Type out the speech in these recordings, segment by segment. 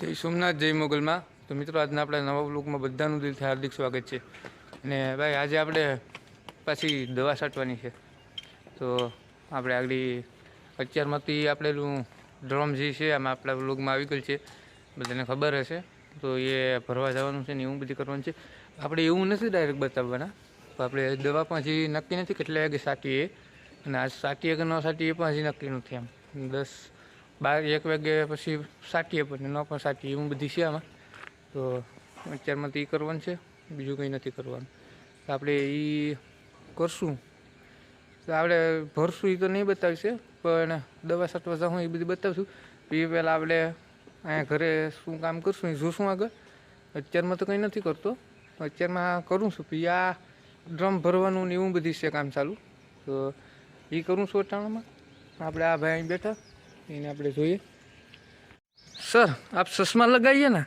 જય સોમનાથ, જય મોગલમાં. તો મિત્રો, આજના આપણા નવા બ્લોકમાં બધાનું દિલથી હાર્દિક સ્વાગત છે. અને ભાઈ, આજે આપણે પાછી દવા છાંટવાની છે. તો આપણે આગળ અત્યારમાંથી આપણે ડ્રોમ જે છે, આમાં આપણા બ્લોગમાં આવી ગયેલ છે. બધાને ખબર હશે. તો એ ભરવા જવાનું છે ને એવું બધી કરવાનું છે. આપણે એવું નથી ડાયરેક્ટ બતાવવાના. તો આપણે દવા પણ હજી નક્કી નથી, કેટલા વાગે સાટીએ અને આજ સાટીએ કે ન સાટીએ પણ હજી નક્કી નથી એમ. દસ બાર એક વાગે પછી સાટીએ પણ ન પણ સાટીએ, એવું બધી છે આમાં. તો અત્યારમાં તો એ કરવાનું છે, બીજું કંઈ નથી કરવાનું. તો આપણે એ કરશું. તો આપણે ભરશું એ તો નહીં બતાવીશે, પણ દવા છાંટવા જાઉં એ બધી બતાવશું. એ પહેલાં આપણે અહીંયા ઘરે શું કામ કરશું એ જોશું આગળ. અત્યારમાં તો કંઈ નથી કરતો. અત્યારમાં કરું છું પછી આ ડ્રમ ભરવાનું ને એવું બધી છે કામ ચાલુ. તો એ કરું છું અટાણામાં. આપણે આ ભાઈ અહીં બેઠા. એને આપણે જોઈએ. સર, આપ ચશ્મા લગાવીએ ને?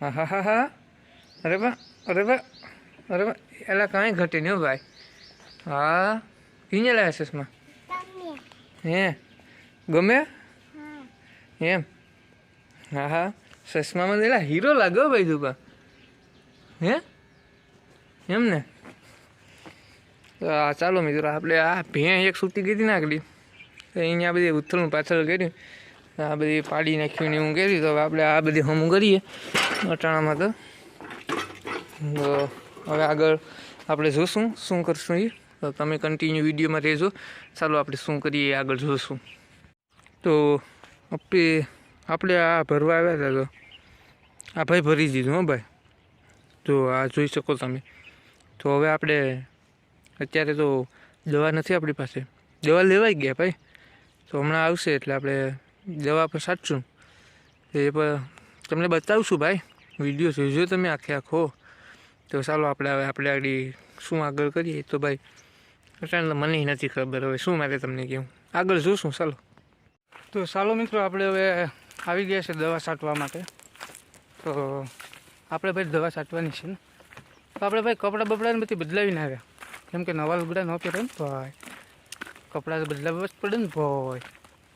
હા હા હા હા. અરે વાહ અરે વાહ અરે વાહ. એલા કાંઈ ઘટે નહીં ભાઈ. હા કીને લાવ્યા ચશ્મા? હે ગમે એમ. હા હા. ચશ્મામાં એલા હીરો લાગે ભાઈ તું હે? એમ ને? આ ચાલો મિત્રો, આપણે આ ભેં એક સૂતી કીધી તો અહીંયા બધી ઉથલનું પાછળ કર્યું આ બધી પાડી નાખ્યું ને એવું કર્યું તો આપણે આ બધી હમું કરીએ અટાણામાં તો. હવે આગળ આપણે જોશું શું કરશું એ. તો તમે કન્ટિન્યુ વિડીયોમાં રહેજો. ચાલો આપણે શું કરીએ આગળ જોશું. તો આપણે આપણે આ ભરવા આવ્યા હતા તો. આ ભાઈ ભરી દીધું હો ભાઈ. તો આ જોઈ શકો તમે. તો હવે આપણે અત્યારે તો દવા નથી આપણી પાસે. દવા લેવાઈ ગયા ભાઈ. તો હમણાં આવશે એટલે આપણે દવા પણ સાચશું એ પણ તમને બતાવશું ભાઈ. વીડિયો જોજો તમે આખે આખો. તો ચાલો આપણે હવે આપણે આગળ શું આગળ કરીએ તો ભાઈ. તો મને નથી ખબર હવે શું મારે તમને કહેવું. આગળ જોશું, ચાલો. તો ચાલો મિત્રો, આપણે હવે આવી ગયા છે દવા છાંટવા માટે. તો આપણે ભાઈ દવા છાંટવાની છે ને. તો આપણે ભાઈ કપડાં બપડાને બધી બદલાવીને આવ્યા. કેમ કે નવા લુગડા ન પહેરે ને ભાઈ. કપડાં બદલાવવા જ પડે ને ભાઈ.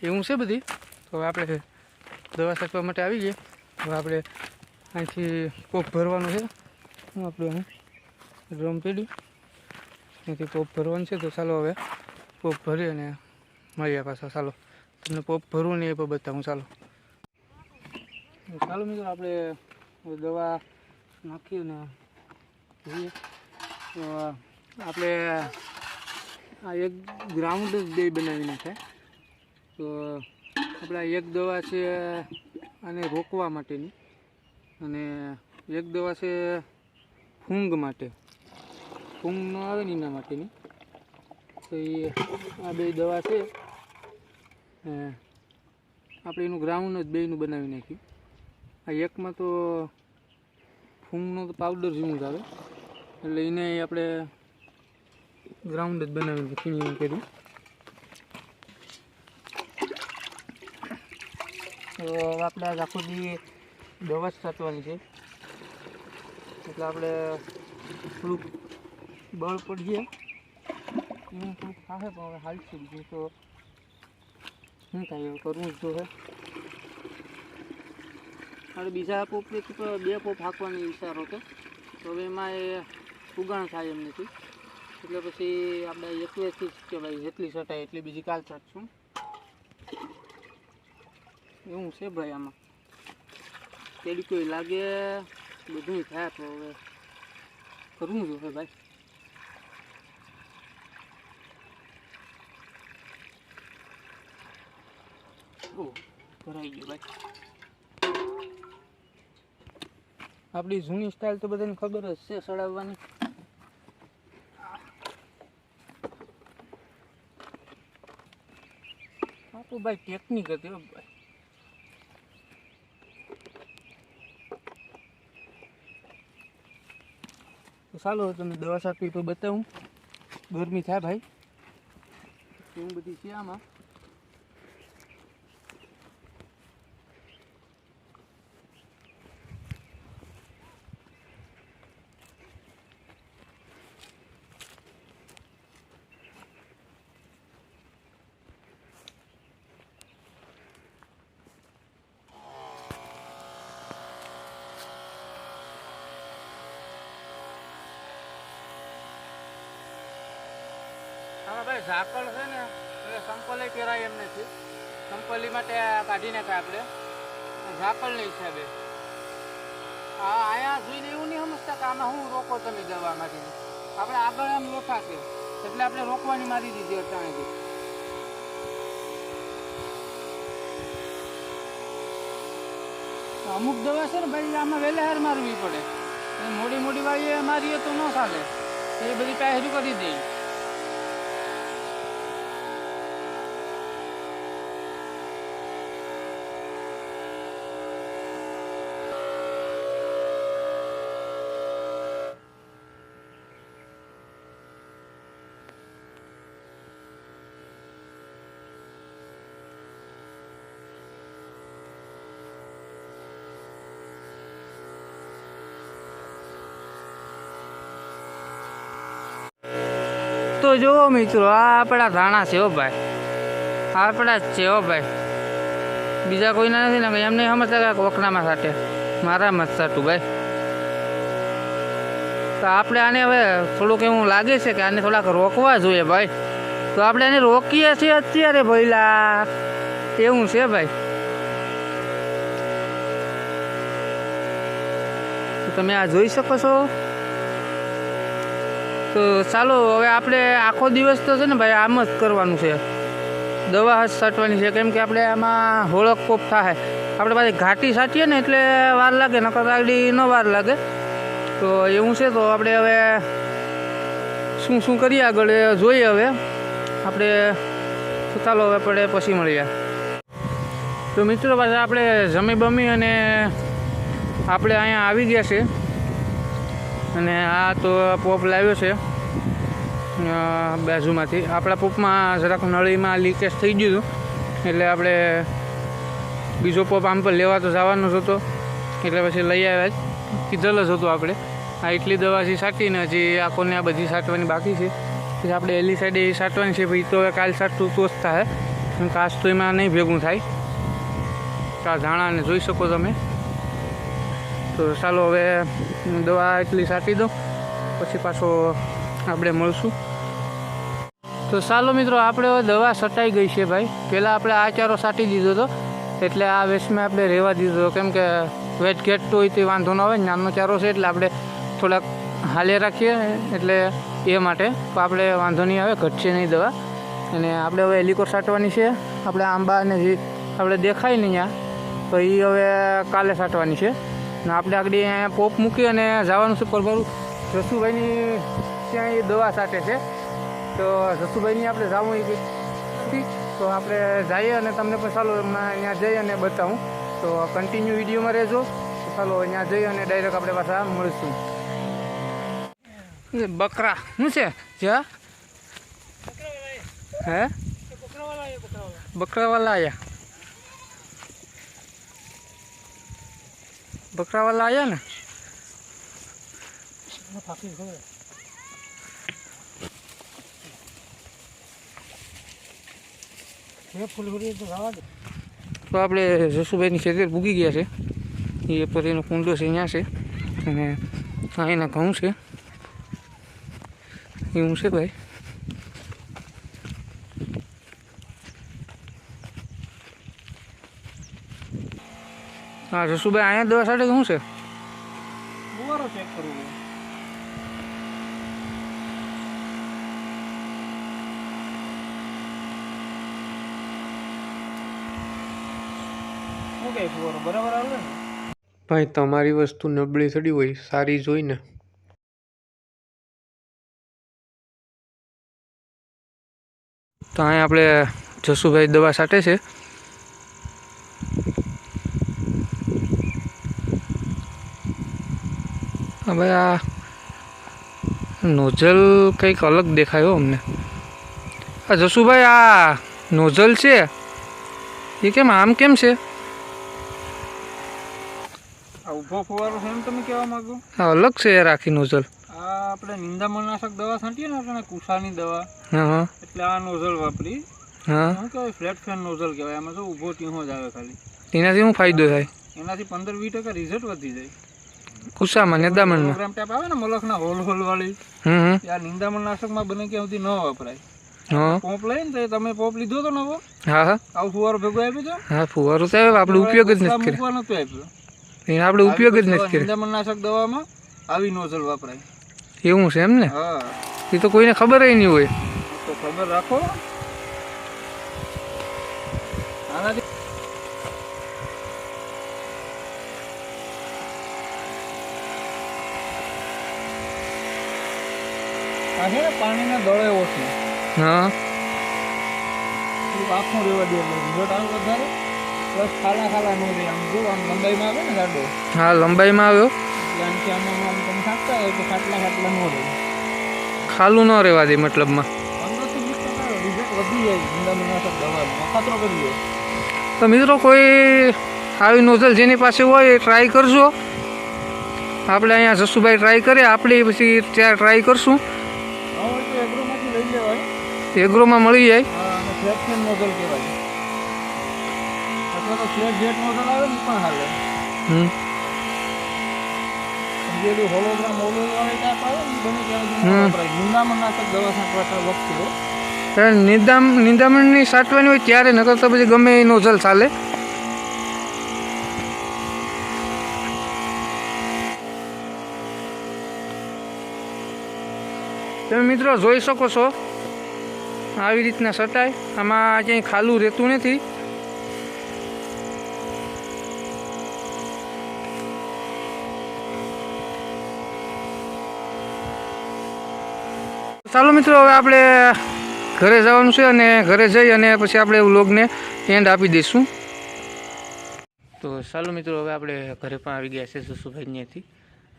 એવું છે બધી? તો હવે આપણે દવા છાંટવા માટે આવી ગયા હવે આપણે અહીંથી પોપ ભરવાનું છે. આપણું અહીં ડ્રમ પીડ્યું અહીંથી પોપ ભરવાનું છે. તો ચાલો હવે પોપ ભરી અને મળીએ પાછા. ચાલો, તમને પોપ ભરવું ને એ પણ બતાવું. ચાલો. ચાલો મિત્રો, આપણે દવા નાખીને જોઈએ. તો આપણે આ એક ગ્રાઉન્ડ જ બે બનાવી છે. તો આપણે એક દવા છે આને રોકવા માટેની અને એક દવા છે ફૂંગ માટે. ફૂંગ ન આવે ને એના માટેની. તો એ આ બે દવા છે. આપણે એનું ગ્રાઉન્ડ જ બેનું બનાવી નાખ્યું. આ એકમાં તો ફૂંગનો તો પાવડર જેવું જ આવે. એટલે એને આપણે ગ્રાઉન્ડ જ બનાવીને ફિનિંગ કર્યું. તો આપણે આજ આખો દી દવા જ છાંટવાની છે. એટલે આપણે થોડુંક બળ પડીએ. એનું થોડુંક થાય પણ હવે હાલશે બીજું તો શું થાય કરવું જ જોશે હવે બીજા પોપની બે પોપ હાંકવાની વિચારો હતો. તો હવે એમાં એ ઉગાણ થાય એમ નથી. એટલે પછી આપણે એકવેથી જ કે ભાઈ જેટલી છટાય એટલી બીજી કાલ છટશું એવું છે ભાઈ આમાં. તેડી કોઈ લાગે બધું થાય તો હવે કરવું જોઈએ ભાઈ. ભરાઈ ગયું ભાઈ. આપણી જૂની સ્ટાઇલ તો બધાને ખબર જ છે સડાવવાની તો ભાઈ ટેકનિક હતી હો ભાઈ. તો ચાલો તમને દવા સાટવી તો બતાવું. ગરમી થાય ભાઈ. એવું બધી છે આમાં? ઝાકળ છે ને, એટલે સંપલે પહેરાય એમ નથી. સંપલી માટે કાઢી નાખાય આપણે. ઝાકળની હિસાબે હા અહીંયા જોઈને એવું નહીં સમજતા કે આમાં હું રોકો તમે માટે. આપણે આગળ એમ રોકાશે એટલે આપણે રોકવાની મારી દીધી અટાણેથી અમુક દવા છે ને ભાઈ, આમાં વહેલેહાર મારવી પડે. મોડી મોડી વાળી મારીએ તો ન ચાલે. એ બધી પહેરું કરી દે. તો જુઓ મિત્રો, આ આપણા ધાણા છે હો ભાઈ. આપણા જ છે હો ભાઈ. બીજા કોઈના નથી ને એમને સમજતા કે વખણામાં સાથે. મારા મત સાટું ભાઈ. તો આપણે આને હવે થોડુંક એવું લાગે છે કે આને થોડાક રોકવા જોઈએ ભાઈ. તો આપણે આને રોકીએ છીએ અત્યારે ભઈલા. એવું છે ભાઈ. તમે આ જોઈ શકો છો. તો ચાલો, હવે આપણે આખો દિવસ તો છે ને ભાઈ આમ જ કરવાનું છે. દવા જ છાંટવાની છે, કેમ કે આપણે આમાં હોળક કોપ થાય. આપણે પાછી ઘાટી સાચીએ ને એટલે વાર લાગે, નકર આગળ ન વાર લાગે. તો એવું છે, તો આપણે હવે શું શું કરીએ આગળ જોઈએ હવે. આપણે ચાલો, હવે આપણે પછી મળીએ. તો મિત્રો પાસે આપણે જમી બમી અને આપણે અહીંયા આવી ગયા છે અને આ તો પોપ લાવ્યો છે. બાજુમાંથી. આપણા પોપમાં જરાક નળીમાં લીકેજ થઈ ગયું હતું. એટલે આપણે બીજો પોપ આમ પર લેવા તો જવાનો જ હતો. એટલે પછી લઈ આવ્યા જ. કીધેલ જ હતું આપણે. આ એટલી દવાથી છાંટીને હજી આંખોને આ બધી સાટવાની બાકી છે. પછી આપણે એલી સાઈડે એ સાટવાની છે ભાઈ તો કાલ સાટતું તો જ થાય. કાચ તો એમાં નહીં ભેગું થાય. આ ધાણાને જોઈ શકો તમે. તો ચાલો હવે દવા એટલી છાંટી દઉં પછી પાછો આપણે મળશું. તો ચાલો મિત્રો, આપણે હવે દવા સટાઈ ગઈ છે ભાઈ. પહેલાં આપણે આ ચારો છાંટી દીધો હતો, એટલે આ વેસ્ટમાં આપણે રહેવા દીધો કેમ કે વેટ ઘેટતો હોય તે વાંધો ન આવે નાનો ચારો છે એટલે આપણે થોડાક હાલે રાખીએ, એટલે એ માટે. આપણે વાંધો નહીં આવે, ઘટશે નહીં દવા. અને આપણે હવે એલિકોર સાટવાની છે. આપણે આંબા અને જે આપણે દેખાય નહીં ત્યાં તો એ હવે કાલે છાંટવાની છે. ને આપણે આગળ અહીંયા પોપ મૂકી અને જવાનું છે પરભરું. જસુભાઈની ત્યાં એ દવા સાથે છે. તો જસુભાઈની આપણે જવું એ કંઈક તો આપણે જઈએ અને તમને પણ ચાલો હમણાં અહીંયા જઈ અને બતાવું. તો કન્ટિન્યુ વિડીયોમાં રહેજો. તો ચાલો અહીંયા જઈ અને ડાયરેક્ટ આપણે પાછા મળીશું. બકરા. શું છે? જા. હે? બકરાવાલા આયા. બકરાવાલા આયા ને? તો આપણે જસુભાઈની ખેતર ભૂગી ગયા છે. એ પર એનો કુંડો છે અહીંયા છે. અને આ એના ઘઉં છે. એવું છે ભાઈ. હા જસુભાઈ અહીંયા દવા સાથે શું છે? ચેક કરવો ભાઈ તમારી વસ્તુ નબળી થડી હોય સારી જોઈને તો અહીંયા આપણે જસુભાઈ દવા સાટે છે. હવે આ નોઝલ કંઈક અલગ દેખાયો અમને. આ જસુભાઈ આ નોઝલ છે? એ કેમ આમ કેમ છે? આ ઊભો ફુવારો છે એમ તમે કહેવા માંગો? આ અલગ છે યાર આખી નોઝલ. આ આપણે નિંદામણનાશક દવા છાંટીએ ને આપણે કુસાની દવા. હા હા. એટલે આ નોઝલ વાપરી. હા. શું કહેવાય ફ્લેટ ફેન નોઝલ કહેવાય. એમાં શું ઊભો ટીહો જ આવે ખાલી. એનાથી શું ફાયદો થાય? એનાથી પંદર વીસ ટકા રિઝલ્ટ વધી જાય. કુસામાં ને દામણમાં ગ્રામ ટાઈપ આવે ને મલકના હોલ હોલ વાળી હમ હમ. નિંદામણ આ નિંદામણનાશકમાં બને ક્યાં સુધી ન વપરાય. પોપ લઈને તો તમે પોપ લીધો તો નવો? હા હા. આવું ફુવારો ભેગો આપ્યો તો? હા ફુવારો તો આપણે ઉપયોગ જ નથી કર્યો. નતો આપ્યો. એને આપણે ઉપયોગ જ નથી કર્યો. નિંદામણનાશક દવામાં આવી નોઝલ વપરાય. એવું છે એમ ને? હા. એ તો કોઈને ખબર નહીં હોય. તો ખબર રાખો આનાથી આ છે ને પાણીના દળે ઓછી હા. થોડુંક આખું રેવા દે એટલે રિઝલ્ટ આવે વધારે. પ્લસ ખાલા ખાલા ન રહે. આમ જો આમ લંબાઈમાં આવે ને ગાડો. હા લંબાઈમાં આવ્યો. એટલે આમ આમ આમ તમે થાકતા હોય તો ખાટલા ખાટલા નો રહે. ખાલું ન રહેવા દે મતલબમાં. પંદરથી વીસ ટકા રિઝલ્ટ વધી જાય. અખાતરો કરી દે તો મિત્રો કોઈ આવી નોઝલ જેની પાસે હોય એ ટ્રાય કરજો. આપણે અહીંયા જસુભાઈ ટ્રાય કરીએ આપણે પછી ત્યાં ટ્રાય કરશું. એગ્રોમાં મળી જાય. હા અને ફ્લેટ ફેન મોડલ કહેવાય. અથવા તો ફ્લેટ જેટ મોડલ આવે ને પણ હાલે. હમ. જેલું હોલોગ્રામ હોલોગ્રામ ટાઈપ આવે ને બને ત્યાં સુધી હમ. ન દવા છાંટવા વખતે હો. નિંદામણની સાચવાની હોય ત્યારે નકર તો પછી ગમે એ નોઝલ ચાલે. તમે મિત્રો જોઈ શકો છો આવી રીતના સટાય આમાં ક્યાંય ખાલું રહેતું નથી. ચાલો મિત્રો, હવે આપણે ઘરે જવાનું છે અને ઘરે જઈ અને પછી આપણે વ્લોગને એન્ડ આપી દઈશું. તો ચાલો મિત્રો, હવે આપણે ઘરે પણ આવી ગયા છે જસુભાઈ ત્યાંથી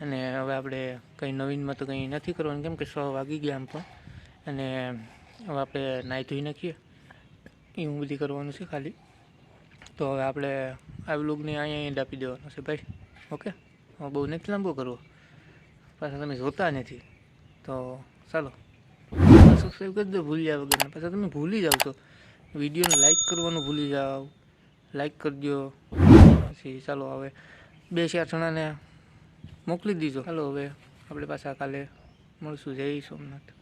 અને હવે આપણે કંઈ નવીનમાં તો કંઈ નથી કરવાનું. કેમ કે સો વાગી ગયા આમ પણ. અને હવે આપણે નાહી ધોઈ નાખીએ. એવું બધી કરવાનું છે ખાલી. તો હવે આપણે આ વ્લોગને અહીંયા એન્ડ આપી દેવાનો છે ભાઈ. ઓકે? હવે બહુ નથી લાંબો કરવો. પાછા તમે જોતા નથી. તો ચાલો. સબસ્ક્રાઈબ કરી દો ભૂલી જાવ વગર પાછા તમે ભૂલી જાઓ છો. વિડીયોને લાઇક કરવાનું ભૂલી જાઓ લાઈક કરજો. પછી ચાલો હવે બે ચાર જણાને મોકલી દીજો. ચાલો હવે આપણે પાછા કાલે મળશું. જય સોમનાથ.